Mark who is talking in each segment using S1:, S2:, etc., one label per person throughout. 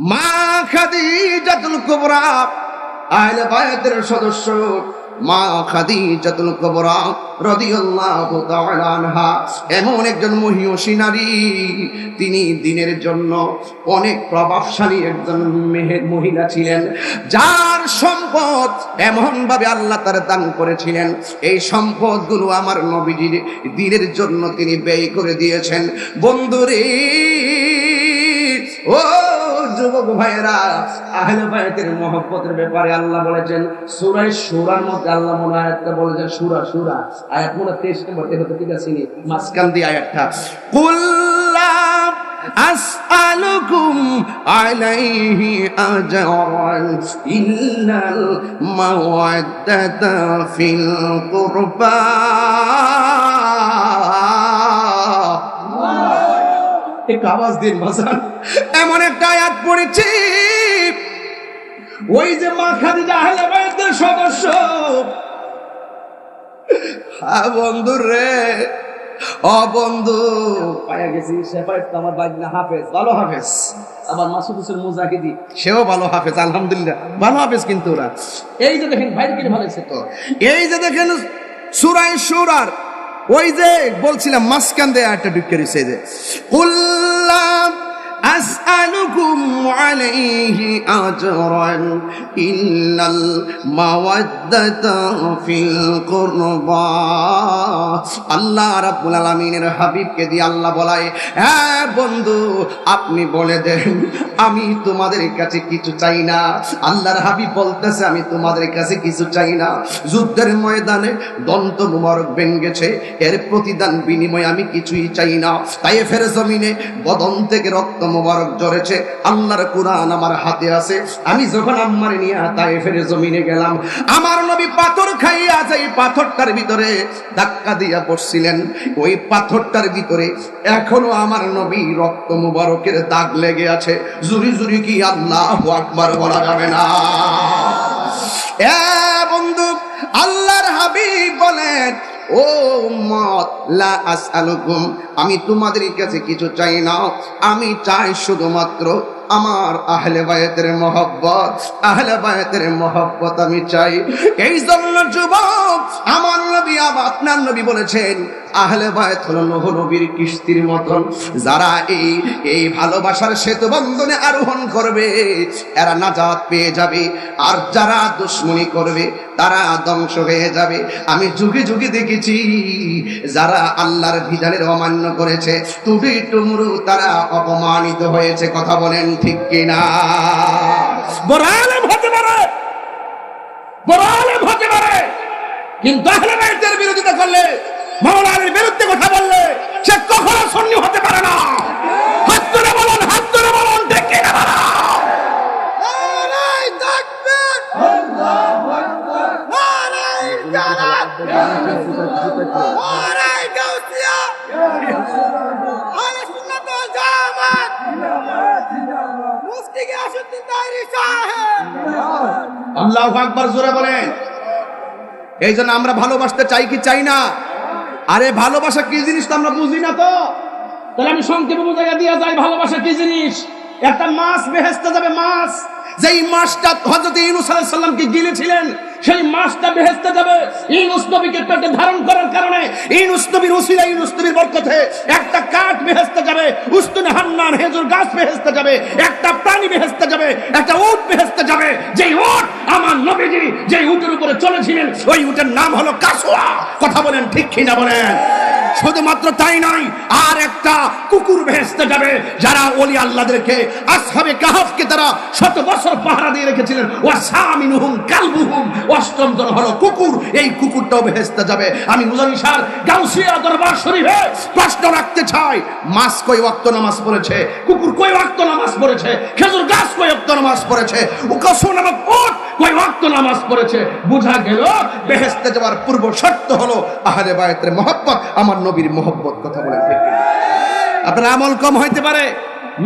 S1: মা খাদিজাতুল কুবরা, আহলে বায়াতের সদস্য মা খাদিজাতুল কুবরা রাদিয়াল্লাহু তাআলা আনহা। এমন একজন মহিয়সী নারী, তিনি দিনের জন্য অনেক প্রভাবশালী একজন মেহে- মহিলা ছিলেন। যার সম্পদ এমন ভাবে আল্লাহ তার দান করেছিলেন, এই সম্পদগুলো আমার নবীজির দিনের জন্য তিনি ব্যয় করে দিয়েছেন। বন্ধুরে, ও যুবক ভাইয়েরা আহলে বায়াতের মহব্বতের ব্যাপারে আল্লাহ বলেছেন সূরা সূরার মধ্যে আল্লাহ মনে আয়াতটা বলেছেন সূরা সূরা। আয়াত মনে 23 নম্বর এটা তো ঠিক আছে মাঝখান দিয়ে আয়াতটা। কুল্লাম আসআলুকুম আলাইহি আজরান ইল্লাল মাওয়াদ্দাতা ফিল কুরবা। একটু আওয়াজ দিন ভাষা এমন একটা পড়েছি ওই যে মা খাদিজা আহলে বাইতের সদস্য। হ্যাঁ বন্ধু রে ও বন্ধু। পায়া গেছি তো আমার বাগনা হাফেজ ভালো হাফেজ। আবার মাসুদ হোসেন মুজাহিদি সেও ভালো হাফেজ আলহামদুলিল্লাহ। ভালো হাফেজ কিন্তু ওরা। এই যে দেখেন বাইরে কিনে ভালো তো। এই যে দেখেন সুরাই সুরার ওই যে বলছিলাম মাঝখান দিয়ে একটা ঢুকে রয়েছে যে। কুল্লাম أسألكم عليه أجرا إلا المودة في القربى আল্লাহ রাব্বুল আলামিনের হাবিবকে দিয়ে আল্লাহ বলায় হ্যাঁ বন্ধু আপনি বলে দেন আমি তোমাদের কাছে কিছু চাই না আল্লাহর হাবিব বলতেছে আমি তোমাদের কাছে কিছু চাই না যুদ্ধের ময়দানে দন্ত মুবারক ভেঙ্গেছে এর প্রতিদান বিনিময়ে আমি কিছুই চাই না তাই ফের জমিনে বদন থেকে রক্ত মুবারক ঝরেছে আল্লাহর কোরআন আমার হাতে আছে। আমি যখন আম্মারে নিয়ে তাই ফের জমিনে গেলাম, আমার নবী পাথর খাইয়া যাই পাথরটার ভিতরে ধাক্কা দিয়া বসছিলেন ওই পাথরটার ভিতরে এখনও আমার নবী রক্ত মোবারকের দাগ লেগে আছে। জুরি জুরি কি আল্লাহ আকবার বলা যাবে না। এ বন্ধু, আল্লাহর হাবিব বলেন ও লা আসালুকুম আমি তোমাদের কাছে কিছু চাই না। আমি চাই শুধুমাত্র আমার আহলে বায়াতের মহব্বত, আহলে বায়াতের মহব্বত আমি চাই। এই জন্য যুবক, আমার নবী আবার আপনার নবী বলেছেন, আহলে বায়াত হলো নহ নবীর কিস্তির মতন। যারা এই এই ভালোবাসার সেতু বন্ধনে আরোহণ করবে, এরা নাজাত পেয়ে যাবে। আর যারা দুশ্মনী করবে, তারা ধ্বংস হয়ে যাবে। আমি যুগে যুগে দেখেছি, যারা আল্লাহর বিধানের অমান্য করেছে টুবি টুমরু তারা অপমানিত হয়েছে। কথা বলেন ঠিক কিনা?
S2: বড় আলেম হতে পারে। বড় আলেম হতে পারে। কিন্তু আহলে বাইতের বিরোধিতা করলে মাওলানার বিরুদ্ধে কথা বললে সে কখনো সন্নি হতে পারে না। হাত ধরে বলুন হাত ধরে বলুন ঠিক কিনা? বলো?
S1: আল্লাহ আকবার জোরে বলেন। এই জন্য আমরা ভালোবাসতে চাই কি চাই না? আরে ভালোবাসা কি জিনিস তো আমরা বুঝি না তো?
S2: তাহলে আমি সংক্ষেপে বুঝাইয়া দিয়ে যাই, ভালোবাসা কি জিনিস? একটা মাছ বেহেস্তে যাবে, মাছ।
S1: যেই মাসটা হজরত ইউনুস আলাইহিস সালামকে গিলেছিলেন,
S2: সেই মাছটা বেহেস্তে যাবে। ইউনুস নবীকে পেটে ধারণ করার কারণে
S1: ইউনুস নবীর উসিলা ইউনুস নবীর বরকতে
S2: একটা কাঠ বেহেস্তে যাবে, উস্তুনে হান্নান হেজুর গাছ বেহেস্তে যাবে, একটা প্রাণী বেহেস্তে যাবে, একটা উট বেহেস্তে যাবে। যেই উট আমার নবীজি যেই উটের উপরে চলেছিলেন,
S1: ওই উটের নাম হলো কাসুয়া। কথা বলেন ঠিক কিনা বলেন? শুধুমাত্র তাই নয়, আর একটা কুকুর ভেস্তে যাবে যারা ওলি আল্লাহদেরকে, আসহাবে কাহাফকে তারা শত বছর পাহারা দিয়ে রেখেছিলেন। ও সামিনুহুম কালবুহুম, অষ্টম জন হলো কুকুর, এই কুকুরটাও ভেস্তে যাবে। আমি মুজানিসার গাউসিয়া দরবার শরীফে প্রশ্ন রাখতে চাই, মাস কই ওয়াক্ত নামাজ পড়েছে? কুকুর কই ওয়াক্ত নামাজ পড়েছে? খেজুর গাছ কই ওয়াক্ত নামাজ পড়েছে? উকাসু নামক উট কই ওয়াক্ত নামাজ পড়েছে? বুঝা গেল বেহেস্তে যাওয়ার পূর্ব শর্ত হলো আহলে বায়াতের মহব্বত। আমার নবীর মহব্বত কথা বলে ঠিক আপনার আমল কম হইতে পারে।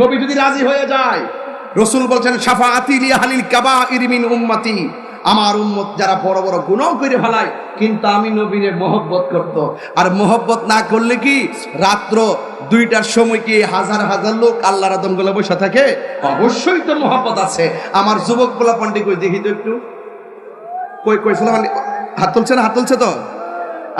S1: নবী যদি রাজি হয়ে যায়, রসুল বলছেন সাফা আতিলি হালিল কাবা ইরমিন উম্মতি। আমার উম্মত যারা বড় বড় গুণও করে ফেলায়, কিন্তু আমি নবীরে মহব্বত করত। আর মহব্বত না করলে কি রাত্র দুইটার সময় কি হাজার হাজার লোক আল্লাহ রাদমগুলো বসে থাকে? অবশ্যই তো মহব্বত আছে। আমার যুবক গোলা পান্ডি কই? দেখি তো একটু। কই কই সুলামান হাত তুলছে না? হাত তুলছে তো?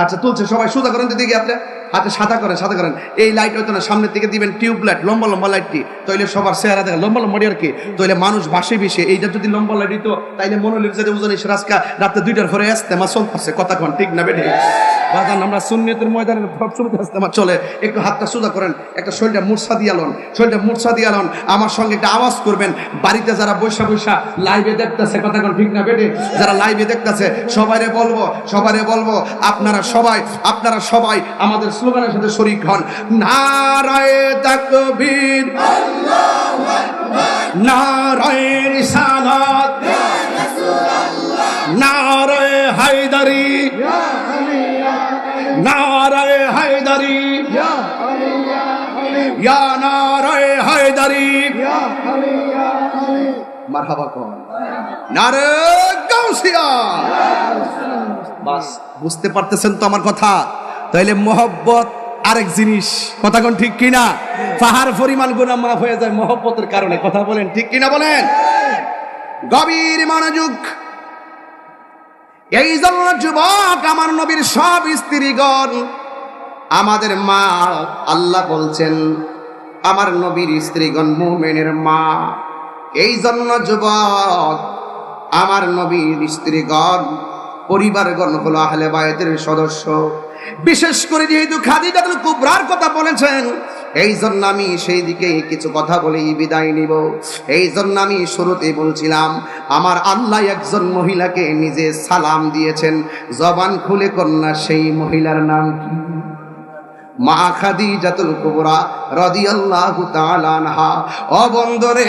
S1: আচ্ছা তুলছে, সবাই সোজা করেন দেখি আপনি হাতে সাদা করেন সাদা করেন। এই লাইট হয়তো না, সামনের থেকে দিবেন টিউব লাইট লম্বা লম্বা লাইটটি তাইলে সবার চেহারা দেখেন, লম্বা লম্বা আর কি? তাইলে মানুষ বাসে বিষে, এইটা যদি লম্বা লাইট দিত, তাইলে মনে হলো যে এসে রাস্তা রাতে দুইটার ঘরে আসতে মা চলতেছে কথা কন, ঠিক না বেঠে বাজান আমরা সুন্নিয়তের ময়দানের সবসময় আমার চলে। একটু হাতটা সোজা করেন, একটা শরীরটা মূর্ছা দিয়ালন শরীরটা মূর্ছা দিয়ালন আমার সঙ্গে একটা আওয়াজ করবেন। বাড়িতে যারা বৈশা বৈশা লাইভে দেখতেছে, কথা কোন ঠিক না বেটে? যারা লাইভে দেখতেছে, সবাইরে বলব সবাইরে বলব, আপনারা সবাই আপনারা সবাই আমাদের স্লোগানের সাথে শরিক হন। নারায়ে তাকবীর নারায়ে রিসালাত। ইয়া নারায়ে হায়দারি। মারহাবা কোন। নারে গাউসিয়া। বাস বুঝতে পারতেছেন তো আমার কথা? তাইলে মোহব্বত আরেক জিনিস। কথা কোন ঠিক কিনা? পাহাড় পরিমাণ গুনাহ মাফ হয়ে যায় মোহব্বতের কারণে। কথা বলেন ঠিক কিনা বলেন? গভীর মনোযোগ। এই জন্য যুবক আমার নবীর সব স্ত্রীগণ আমাদের মা আল্লাহ বলছেন আমার নবীর স্ত্রীগণ মোমেনের মা। এই জন্য যুবক, আমার নবীর স্ত্রীগণ, পরিবারগণ হলো আহলে বায়তের সদস্য। বিশেষ করে যেহেতু খাদিজাতুল কুবরার কথা বলেছেন এই জন্য আমি সেই দিকে কিছু কথা বলেই বিদায় নিব। এই জন্য আমি শুরুতে বলছিলাম, আমার আল্লাহ একজন মহিলাকে নিজে সালাম দিয়েছেন। জবান খুলে কন্যা, সেই মহিলার নাম কি? মা খাদিজাতুল কুবরা রাদিয়াল্লাহু তাআলা আনহা। ও বন্দরে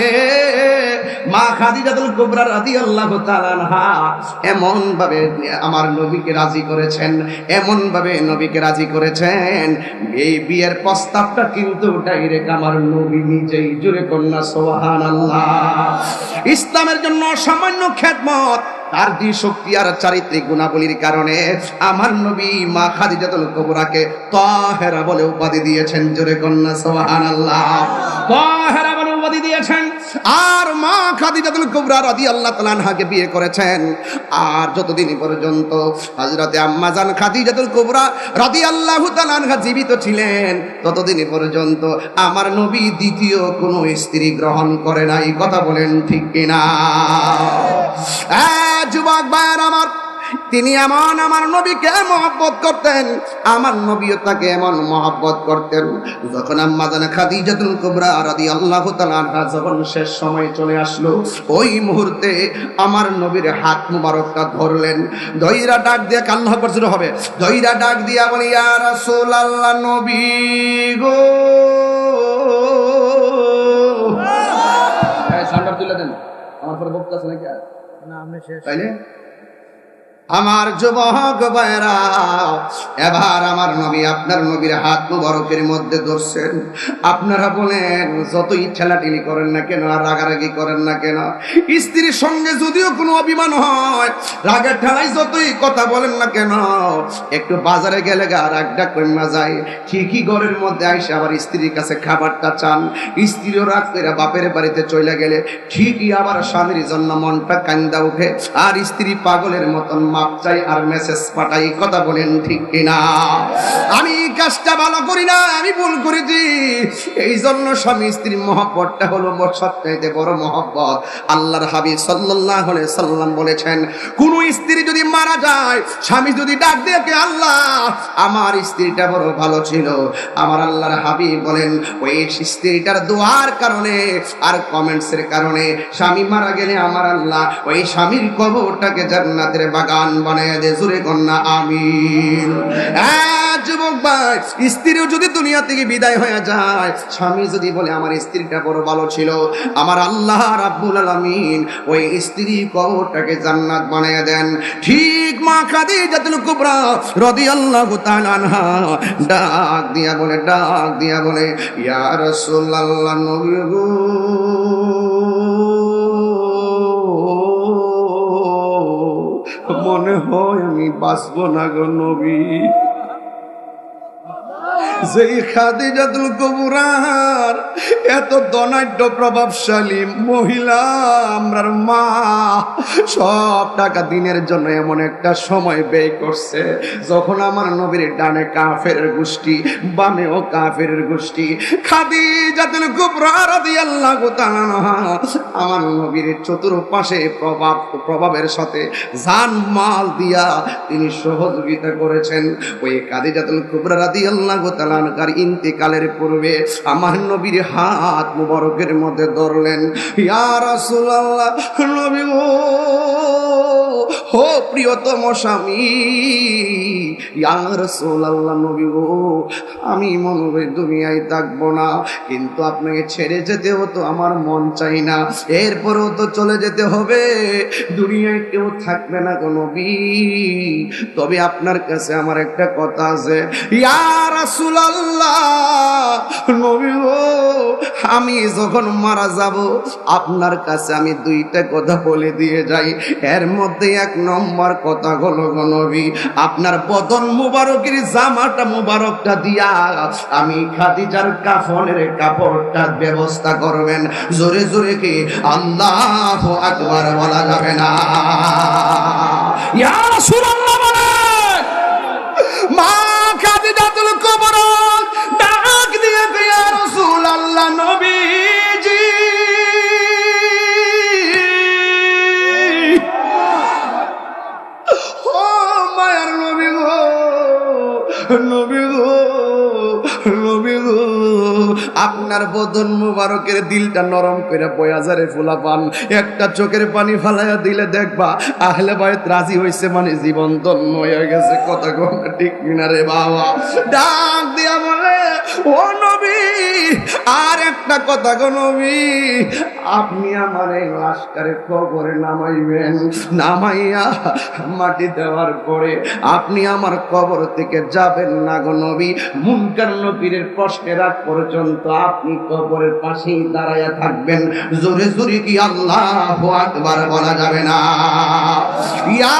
S1: মা খাদিজাতুল কুবরা রাদিয়াল্লাহু তাআলা আনহা এমন ভাবে আমার নবীকে রাজি করেছেন এমন ভাবে নবীকে রাজি করেছেন। এই বিয়ের প্রস্তাবটা কিন্তু ডাইরেক্ট আমার নবী নিজেই জুড়ে কন্যা, সুবহানাল্লাহ। ইসলামের জন্য সামান্য খেদমত। তার দি শক্তি আর চারিত্রিক গুণাবলীর কারণে আমার নবী মা খাদিজাতুল কুবরাকে তাহেরা বলে উপাধি দিয়েছেন। জোরে কন্যা, সুবহানাল্লাহ। তাহেরা বলে উপাধি দিয়েছেন। আর মা খাদিজাতুল কুবরা রাদিয়াল্লাহু তাআলা আনহাকে বিয়ে করেছেন। আর যতদিন পর্যন্ত হযরতে আম্মা জান খাদিজাতুল কুবরা রাদিয়াল্লাহু তাআলা আনহা জীবিত ছিলেন, ততদিন পর্যন্ত আমার নবী দ্বিতীয় কোনো স্ত্রী গ্রহণ করে নাই। কথা বলেন ঠিক কিনা? যুবক ভাইয়ের তিনি এমন আমার নবীকে মহব্বত করতেন আমার নবীও তাকে এমন মহব্বত করতেন। যখন আম্মা জানা খাদিজাতুল কুবরা রাদিয়াল্লাহু তাআলা আনহা যখন শেষ সময় চলে আসলো ওই মুহূর্তে আমার নবীর হাত মুবারকটা ধরলেন। দইরা ডাক দিয়ে আল্লাহ আকবার শুরু হবে। দইরা ডাক দিয়া বলি ইয়া রাসূলুল্লাহ নবী গো। আমার পরে বক্তা আছে নাকি আর? তাইলে আমার যুবক এবার আমার নবী আপনার নবীর হাত মুবারকের মধ্যে ধরছেন। আপনারা বলেন, যতই ঠেলাঠেলি করেন না কেন, আর রাগারাগি করেন না কেন, স্ত্রীর সঙ্গে যদিও কোনো অভিমান হয়, রাগের ঠেলাই যতই কথা বলেন না কেন, একটু বাজারে গেলে গা রাগটা কমা যায়। ঠিকই ঘরের মধ্যে আইসে আবার স্ত্রীর কাছে খাবারটা চান। স্ত্রীও রাগ করে বাপের বাড়িতে চলে গেলে ঠিকই আবার স্বামীর জন্য মনটা কান্দা উঠে আর স্ত্রী পাগলের মতন মাপ চাই আর মেসেজ পাঠাই, কথা বলেন ঠিক কিনা? আমি কাজটা ভালো করি না, আমি ভুল করেছি। এই জন্য স্বামী স্ত্রীর মহব্বতটা হলো মোট সবচাইতে বড় মহব্বত। আল্লাহর হাবিব আলাইহি সাল্লাম বলেছেন, কোন স্ত্রী যদি মারা যায়, স্বামী যদি ডাক দিয়ে আল্লাহ, আমার স্ত্রীটা বড় ভালো ছিল। আমার আল্লাহর হাবিব বলেন, ওই স্ত্রীটার দোয়ার কারণে আর কমেন্টসের কারণে স্বামী মারা গেলে আমার আল্লাহ, ওই স্বামীর কবরটাকে জান্নাতের বাগান বানায় দে জুড়ে কন্যা, আমিন। যুবক ভাই, স্ত্রীও যদি দুনিয়া থেকে বিদায় হয়ে যায়, স্বামী যদি বলে, আমার স্ত্রীটা বড় ভালো ছিল, আমার আল্লাহ রাব্বুল আলামিন ওই স্ত্রী কবরটাকে জান্নাত বানায় দেন। ঠিক মা খাদিজাতুল কুবরা রাদিয়াল্লাহু তাআলা আনহা, ডাক দিয়া বলে, ডাক দিয়া বলে, ইয়া রাসূলুল্লাহ নবী গো মনে হয় আমি বাঁচব না গো নবী। যেই খাদিজাতুল কবুরার এত দনাঢ্য প্রভাবশালী মহিলা, আমরার মা, সব টাকা দিনের জন্য এমন একটা সময় ব্যয় করছে। যখন আমার নবীর ডানে কাফের গোষ্ঠী, বামেও কাফের গোষ্ঠী, খাদিজাতুল কুবরা রাদিয়াল্লাহু তাআলা আমার নবীর চতুর্পাশে প্রভাব, প্রভাবের সাথে জান মাল দিয়া তিনি সহযোগিতা করেছেন। ওই কাদিজাতুল কুবরা রাদিয়াল্লাহু তাআলা আনহার ইন্তেকালের পূর্বে আমার নবীর হাত মুবারকের মধ্যে ধরলেন ইয়া রাসূলুল্লাহ নবী হো প্রিয়তম স্বামী, ইয়া রাসূলুল্লাহ নবী গো, আমি মনে হয় দুনিয়ায় থাকব না। কিন্তু আপনাকে ছেড়ে যেতে হতো আমার মন চাই না। এরপরেও তো চলে যেতে হবে। দুনিয়ায় কেউ থাকবে না কোনো তবে আপনার কাছে আমার একটা কথা আছে। ইয়া রাসূলুল্লাহ নবী গো, আমি যখন মারা যাব, আপনার কাছে আমি দুইটা কথা বলে দিয়ে যাই। এর মধ্যে এক নম্বর কথা হলো গো নবী, আপনার বদন মুবারকের জামাটা মুবারকটা দিয়া আমি খাদিজার কাফনের কাপড়টা ব্যবস্থা করবেন। জোরে জোরে কি? আল্লাহ আকবার বলা যাবে না। ইয়া রাসূলুল্লাহ বলেন, মা আপনার বদন মুবারকের দিলটা নরম করে বয়াজারে ফুলা পান। একটা চোখের পানি ফালাইয়া দিলে দেখবা, আহলে বাইত রাজি হইছে মানে জীবন ধন্য হয়ে গেছে। কথা ঠিক কিনা বাবা। ডাক দিয়া বলে, ও একটা কথা নবী, আপনি আমার এই লাশকারে কবরে নামাইবেন, নামাইয়া মাটি দেওয়ার পরে আপনি আমার কবর থেকে যাবেন না গো নবী। মুনকার নবীরের প্রশ্নের আগ পর্যন্ত আপনি কবরের পাশেই দাঁড়াইয়া থাকবেন। জোরে জোরে কি আল্লাহ আকবার বলা যাবে না? ইয়া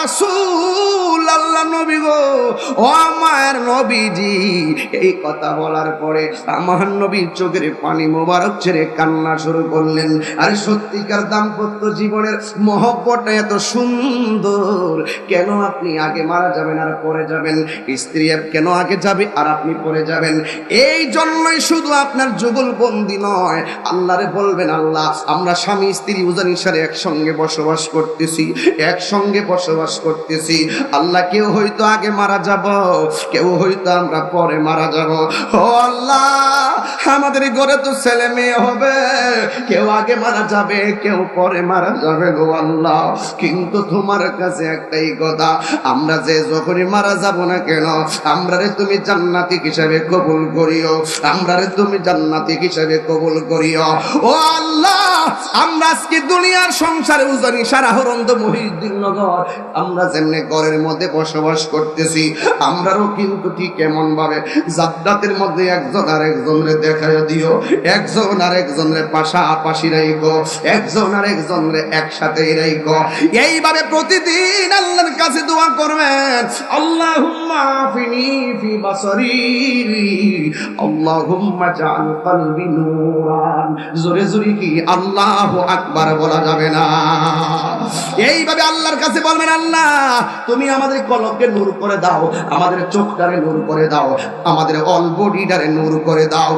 S1: রাসূল আল্লাহ নবী গো। ও আমার নবীজি। এই কথা বলার পরে আমার নবীর চোখের পানি মোবারক ছেড়ে কান্না শুরু করলেন। আরে সত্যিকার দাম্পত্য জীবনের মহব্বতটা এত সুন্দর। কেন আপনি আগে মারা যাবেন আর পরে যাবেন? স্ত্রী কেন আগে যাবে আর আপনি পরে যাবেন? এই জন্যই শুধু আপনার যুগল বন্দি নয়। আল্লাহরে বলবেন, আল্লাহ, আমরা স্বামী, স্ত্রী উজানির সাথে একসঙ্গে বসবাস করতেছি। একসঙ্গে বসবাস করতেছি। আল্লাহ কেউ হয়তো আগে মারা যাব কেউ হয়তো আমরা পরে মারা যাব। ও আল্লাহ! আমাদের ঘরে তো ছেলে মেয়ে হবে। কেউ আগে মারা যাবে, কেউ পরে মারা যাবে গো আল্লাহ। কিন্তু তোমার কাছে একটাই কথা, আমরা যে যখনই মারা যাব না কেন আমরা রে তুমি জান্নাতি হিসাবে কবুল করিও আমরা রে তুমি জান্নাতি হিসাবে কবুল করিও। ও আল্লাহ, আমরা আজকে দুনিয়ার সংসারে উজানি, সারা হরন্দ মহিউদ্দিন নগর, আমরা যেমনি ঘরের মধ্যে বসবাস করতেছি আমরাও কিন্তু ঠিক এমন ভাবে জান্নাতের মধ্যে একজন আর একজনরে দেখায় দিও। একজন আর একজনরে পাশাপাশি রাইকো একজন আর একজনরে একসাথে রাইকো এইভাবে প্রতিদিন আল্লাহর কাছে দোয়া করবেন। আল্লাহুম্মা আফিনি ফি বাসারি আল্লাহুম্মা জাআল কলবি নূরান। জোরে জোরে কি আল্লাহু আকবার বলা যাবে না? এইভাবে আল্লাহর কাছে বলবেন, আল্লাহ, তুমি আমাদের কলবকে নূর করে দাও। আমাদের চোখটারে নূর করে দাও। আমাদের অল বডিটারে নূর করে দাও।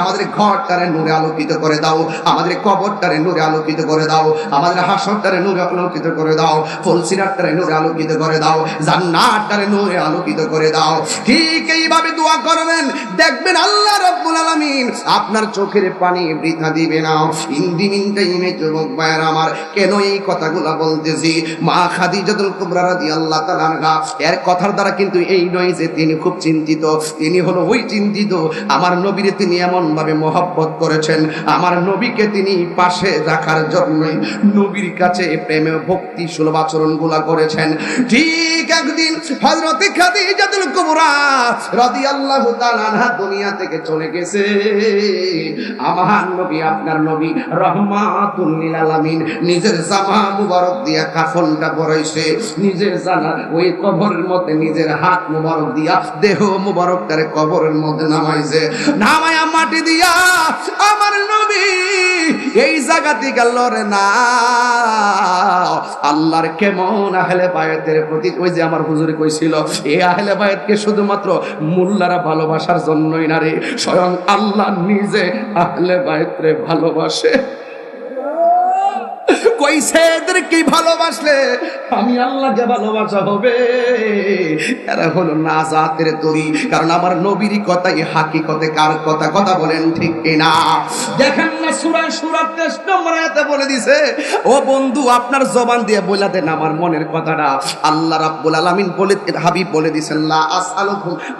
S1: আমাদের ঘরটারে নূরে আলোকিত করে দাও, আমাদের কবরটারে নূরে আলোকিত করে দাও, আমাদের হাসরটারে নূরে আলোকিত করে দাও, ফুলসিরাতটারে নূরে আলোকিত করে দাও, জান্নাতটারে নূরে আলোকিত করে দাও। ঠিক এইভাবে দোয়া করবেন, দেখবেন আল্লাহ রাব্বুল আলামিন আপনার চোখের পানি বৃথা দিবে না। ইন্দি মিনটা ইমে যুবক ভাইয়ের আমার, কেন এই কথাগুলো বলতেছি? মা খাদিজাতুল কুবরা রাদিয়াল্লাহু তাআলা আনহা, এর কথার দ্বারা কিন্তু এই নয় যে তিনি খুব চিন্তিত, তিনি হলো ওই চিন্তিত। আমার নবীরে তিনি এমন ভাবে মহব্বত করেছেন, আমার নবীকে তিনি পাশে রাখার জন্যই নবীর কাছে প্রেমে, ভক্তি, সুলভ আচরণগুলা করেছেন। ঠিক একদিন হজরতে দুনিয়া থেকে চলে গেছে। আমার নবী, আপনার নবী রাহমাতুল নিজের জামা মুবারক দিয়া কাফনটা পরাইছে। নিজের জানা ওই কবরের মধ্যে নিজের হাত মুবারক দিয়া, দেহ মুবারকটারে কবরের মধ্যে নামাইছে। নামায়া মাটি দিয়া আমার নবী এই জায়গা থেকে লড়ে না। আল্লাহর কেমন আহলে বায়াতের প্রতি ওই যে আমার হুজুরে কইছিল এই আহলে বায়াতকে শুধুমাত্র মোল্লারা ভালোবাসার জন্যই না রে, স্বয়ং আল্লাহ নিজে আহলে বায়াতরে ভালোবাসে। এদেরকে ভালোবাসলে? আমি আল্লাহকে ভালোবাসা হবে, এরা হলো নাজাতের তরি কারণ আমার নবীর কথাই কার কথা? কথা বলেন ঠিক কিনা? দেখেন না সুরা সুরা বলে দিছে, ও বন্ধু, আপনার জবান দিয়ে বলে দেন আমার মনের কথাটা। আল্লাহ রাব্বুল আলামিন বলে হাবিব বলে দিছেন, লা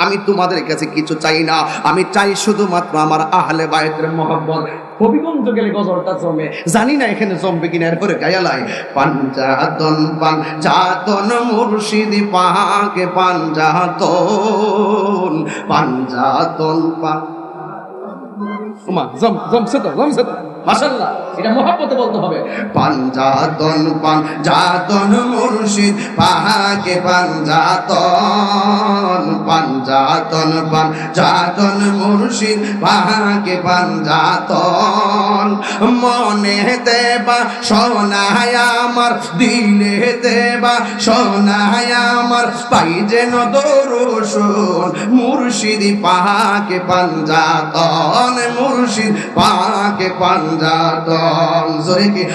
S1: আমি তোমাদের কাছে কিছু চাই না। আমি চাই শুধুমাত্র আমার আহলে বায়তের মহব্বত। হবিগঞ্জ গেলে গজলটা জমে। জানি না এখানে জমবে কিনা, এরপরে গায়ালাই পাঞ্জাতন পাঞ্জাতন মুর্শিদি পাকে পাঞ্জাতন পাঞ্জাতন পান জম জমছে তো জমছে তো। মাশাআল্লাহ, এটা মহব্বতে বলতে হবে। পাঞ্জাতন পাঞ্জাতন মুর্শিদ পাকে পাঞ্জাতন পাঞ্জাতন পাঞ্জাতন মুর্শিদ পাকে পাঞ্জাতন মনে দেবা, সোনায় আমার, দিলে দেবা, সোনায় আমার, পাই যেন দরুশন মুর্শিদ পাকে পাঞ্জাতন মুর্শিদ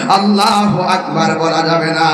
S1: আল্লাহ আকবার বলা যাবে না।